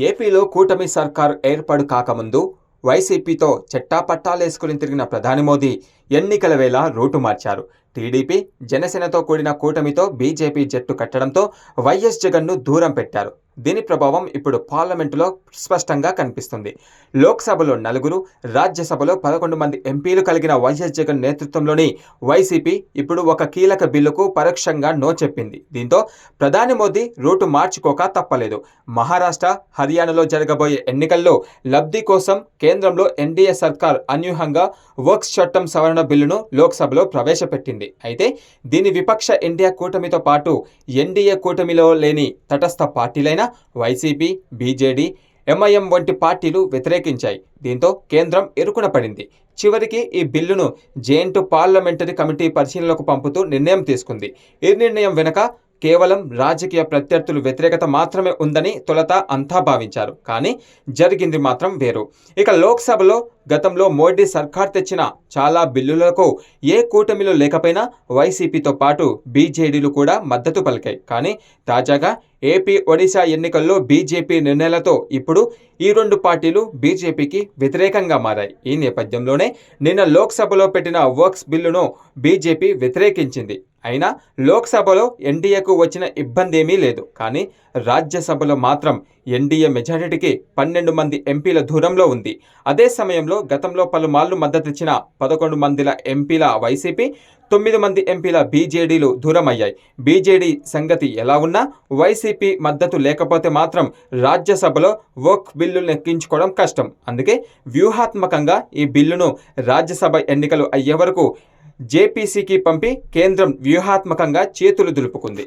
ఏపీలో కూటమి సర్కార్ ఏర్పాటు కాకముందు వైసీపీతో చెట్టాపట్టాలేసుకుని తిరిగిన ప్రధాని మోదీ ఎన్నికల వేళ రూటు మార్చారు. టీడీపీ జనసేనతో కూడిన కూటమితో బీజేపీ జట్టు కట్టడంతో వైఎస్ జగన్ను దూరం పెట్టారు. దీని ప్రభావం ఇప్పుడు పార్లమెంటులో స్పష్టంగా కనిపిస్తుంది. లోక్సభలో నలుగురు రాజ్యసభలో పదకొండు మంది ఎంపీలు కలిగిన వైఎస్ జగన్ నేతృత్వంలోని వైసీపీ ఇప్పుడు ఒక కీలక బిల్లుకు పరోక్షంగా నో చెప్పింది. దీంతో ప్రధాని మోదీ రూటు మార్చుకోక తప్పలేదు. మహారాష్ట్ర హర్యానాలో జరగబోయే ఎన్నికల్లో లబ్ధి కోసం కేంద్రంలో ఎన్డీఏ సర్కార్ అన్యూహంగా వర్క్స్ చట్టం సవరణ బిల్లును లోక్సభలో ప్రవేశపెట్టింది. అయితే దీని విపక్ష ఇండియా కూటమితో పాటు ఎన్డీఏ కూటమిలో లేని తటస్థ పార్టీలైన వైసీపీ బీజేడీ ఎంఐఎం వంటి పార్టీలు వ్యతిరేకించాయి. దీంతో కేంద్రం ఇరుకున పడింది. చివరికి ఈ బిల్లును జేఎన్టు పార్లమెంటరీ కమిటీ పరిశీలనకు పంపుతూ నిర్ణయం తీసుకుంది. ఈ నిర్ణయం వెనుక కేవలం రాజకీయ ప్రత్యర్థులు వ్యతిరేకత మాత్రమే ఉందని తొలత అంతా భావించారు. కానీ జరిగింది మాత్రం వేరు. ఇక లోక్సభలో గతంలో మోడీ సర్కార్ తెచ్చిన చాలా బిల్లులకు ఏ కూటమిలో లేకపోయినా వైసీపీతో పాటు బీజేడీలు కూడా మద్దతు పలికాయి. కానీ తాజాగా ఏపీ ఒడిశా ఎన్నికల్లో బీజేపీ నిర్ణయాలతో ఇప్పుడు ఈ రెండు పార్టీలు బీజేపీకి వ్యతిరేకంగా మారాయి. ఈ నేపథ్యంలోనే నిన్న లోక్సభలో పెట్టిన వర్క్స్ బిల్లును బీజేపీ వ్యతిరేకించింది. అయినా లోక్సభలో ఎన్డీఏకు వచ్చిన ఇబ్బంది ఏమీ లేదు. కానీ రాజ్యసభలో మాత్రం ఎన్డీఏ మెజారిటీకి పన్నెండు మంది ఎంపీల దూరంలో ఉంది. అదే సమయంలో గతంలో పలుమార్లు మద్దతిచ్చిన పదకొండు మందిల ఎంపీల వైసీపీ తొమ్మిది మంది ఎంపీల బీజేడీలు దూరమయ్యాయి. బీజేడీ సంగతి ఎలా ఉన్నా వైసీపీ మద్దతు లేకపోతే మాత్రం రాజ్యసభలో వర్క్ బిల్లు లెక్కించుకోవడం కష్టం. అందుకే వ్యూహాత్మకంగా ఈ బిల్లును రాజ్యసభ ఎన్నికలు అయ్యే వరకు జేపీసీకి పంపి కేంద్రం వ్యూహాత్మకంగా చేతులు దులుపుకుంది.